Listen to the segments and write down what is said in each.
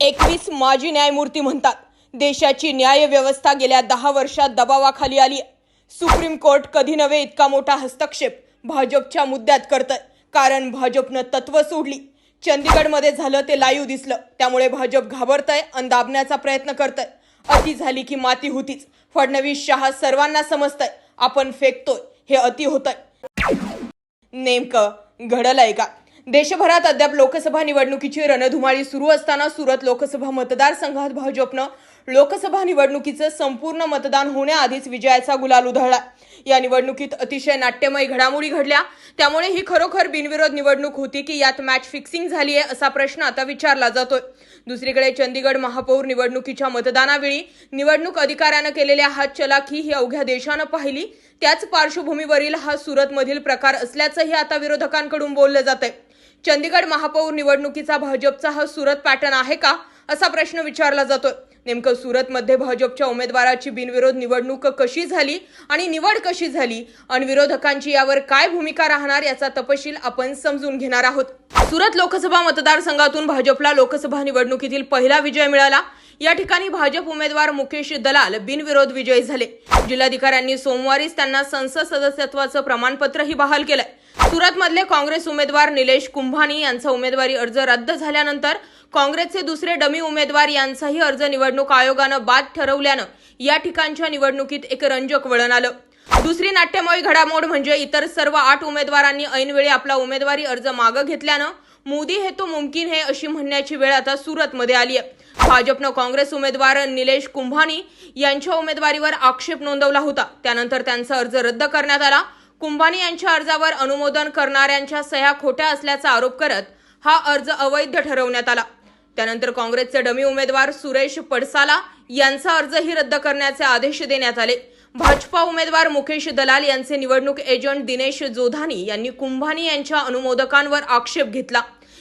एकवीस माजी न्यायमूर्ती म्हणतात देशाची न्याय व्यवस्था गेल्या दहा वर्षात दबावाखाली आली सुप्रीम कोर्ट कधी नव्हे इतका मोठा हस्तक्षेप भाजपच्या मुद्द्यात करतंय कारण भाजपनं तत्व सोडली. चंदीगडमध्ये झालं ते लाईव्ह दिसलं त्यामुळे भाजप घाबरतंय आणि दाबण्याचा प्रयत्न करतंय. अति झाली की माती होतीच. फडणवीस शहा सर्वांना समजतंय आपण फेकतोय हे अति होतंय. नेमकं घडलंय का? देशभरात अद्याप लोकसभा निवडणुकीची रणधुमाळी सुरू असताना सुरत लोकसभा मतदारसंघात भाजपनं लोकसभा निवडणुकीचं संपूर्ण मतदान होण्याआधीच विजयाचा गुलाल उधळला. या निवडणुकीत अतिशय नाट्यमय घडामोडी घडल्या. त्यामुळे ही खरोखर बिनविरोध निवडणूक होती की यात मॅच फिक्सिंग झाली आहे असा प्रश्न आता विचारला जातोय. दुसरीकडे चंदीगड महापौर निवडणुकीच्या मतदानावेळी निवडणूक अधिकाऱ्यानं केलेल्या हात चलाखी ही अवघ्या देशानं पाहिली. त्याच पार्श्वभूमीवरील हा सुरतमधील प्रकार असल्याचंही आता विरोधकांकडून बोललं जात आहे चंदीगड महापौर निवडणुकीचा भाजपचा हा सुरत पॅटर्न आहे का असा प्रश्न विचारला जातोय. नेमकं सुरतमध्ये भाजपच्या उमेदवाराची बिनविरोध निवडणूक कशी झाली आणि निवड कशी झाली? आणि विरोधकांची यावर काय भूमिका राहणार याचा तपशील आपण समजून घेणार आहोत. सुरत लोकसभा मतदारसंघातून भाजपला लोकसभा निवडणुकीतील पहिला विजय मिळाला. या ठिकाणी भाजप उमेदवार मुकेश दलाल बिनविरोध विजयी झाले. जिल्हाधिकाऱ्यांनी सोमवारीच त्यांना संसद सदस्यत्वाचं प्रमाणपत्रही बहाल केलंय. सुरतमधले काँग्रेस उमेदवार निलेश कुंभानी यांचा उमेदवारी अर्ज रद्द झाल्यानंतर काँग्रेसचे दुसरे डमी उमेदवार यांचाही अर्ज निवडणूक आयोगानं बाद ठरवल्यानं या ठिकाणच्या निवडणुकीत एक रंजक वळण आलं. दुसरी नाट्यमय घडामोड म्हणजे इतर सर्व आठ उमेदवारांनी ऐनवेळी आपला उमेदवारी अर्ज मागं घेतल्यानं मोदी हे तो मुमकिन हे अशी म्हणण्याची वेळ आता सुरतमध्ये आली आहे भाजपनं काँग्रेस उमेदवार निलेश कुंभानी यांच्या उमेदवारीवर आक्षेप नोंदवला होता. त्यानंतर त्यांचा अर्ज रद्द करण्यात आला. कुंभानी यांच्या अर्जावर अनुमोदन करणाऱ्यांच्या सह्या खोट्या असल्याचा आरोप करत हा अर्ज अवैध ठरवण्यात आला. त्यानंतर काँग्रेसचे डमी उमेदवार सुरेश पडसाला यांचा अर्जही रद्द करण्याचे आदेश देण्यात आले. भाजपा उमेदवार मुकेश दलाल यांचे निवडणूक एजंट दिनेश जोधानी यांनी कुंभानी यांच्या अनुमोदकांवर आक्षेप घेतला.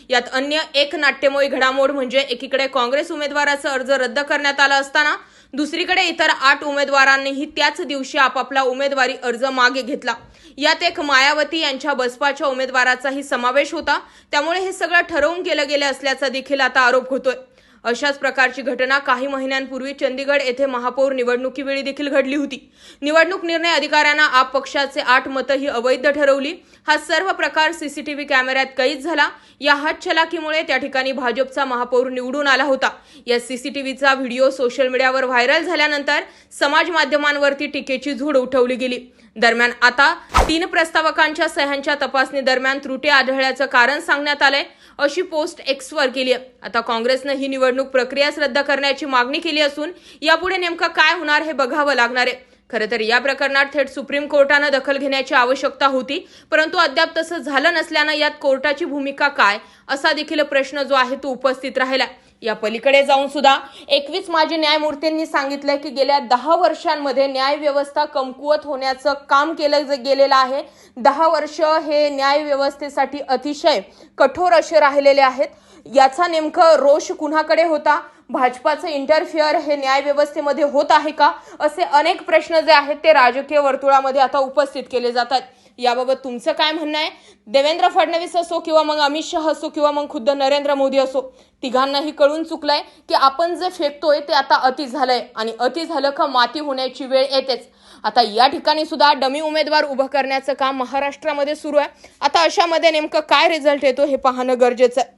यात अन्य एक नाट्यमय घडामोड म्हणजे एकीकडे काँग्रेस उमेदवाराचा अर्ज रद्द करण्यात आला असताना दुसरीकडे इतर आठ उमेदवारांनीही त्याच दिवशी आपापला उमेदवारी अर्ज मागे घेतला. यात एक मायावती यांच्या बसपाच्या उमेदवाराचाही समावेश होता. त्यामुळे हे सगळं ठरवून केलं गेलं असल्याचा देखील आता आरोप होतोय. अशाच प्रकारची घटना काही महिन्यांपूर्वी चंदीगड येथे महापौर निवडणुकीवेळी देखील घडली होती. निवडणूक निर्णय अधिकाऱ्यांना आप पक्षाचे आठ मतं ही अवैध ठरवली. हा सर्व प्रकार सीसीटीव्ही कॅमेऱ्यात कैद झाला. या हातचलाकीमुळे त्या ठिकाणी भाजपचा महापौर निवडून आला होता. या सीसीटीव्हीचा व्हिडिओ सोशल मीडियावर व्हायरल झाल्यानंतर समाज माध्यमांवरती टीकेची झूड उठवली गेली. दरम्यान आता तीन प्रस्तावकांच्या सह्यांच्या तपासणी दरम्यान त्रुटी आढळल्याचं कारण सांगण्यात आलंय अशी पोस्ट एक्सवर केली आहे आता काँग्रेसनं ही निवडणूक प्रक्रियाच रद्द करण्याची मागणी केली असून यापुढे नेमकं काय होणार हे बघावं लागणार आहे. खरं तर या प्रकरणात थेट सुप्रीम कोर्टानं दखल घेण्याची आवश्यकता होती परंतु अद्याप तसं झालं नसल्यानं यात कोर्टाची भूमिका काय असा देखील प्रश्न जो आहे तो उपस्थित राहिला या पलीकडे जाऊन सुद्धा एकवीस माजी न्यायमूर्तींनी सांगितलंय की गेल्या दहा वर्षांमध्ये न्याय व्यवस्था कमकुवत होण्याचं काम केलं गेलेलं आहे. दहा वर्ष हे न्याय व्यवस्थेसाठी अतिशय कठोर असे राहिलेले आहेत. याचा नेमकं रोष कुणाकडे होता? भाजपाचं इंटरफिअर हे न्यायव्यवस्थेमध्ये होत आहे का? असे अनेक प्रश्न जे आहेत ते राजकीय वर्तुळामध्ये आता उपस्थित केले जातात याबाबत तुमचं काय म्हणणं आहे? देवेंद्र फडणवीस असो किंवा मग अमित शहा असो किंवा मग खुद्द नरेंद्र मोदी असो तिघांनाही कळून चुकलंय की आपण जे फेकतोय ते आता अति झालंय आणि अति झालं का माती होण्याची वेळ येतेच. आता या ठिकाणी सुद्धा डमी उमेदवार उभं करण्याचं काम महाराष्ट्रामध्ये सुरू आहे. आता अशामध्ये नेमकं काय रिझल्ट येतो हे पाहणं गरजेचं आहे.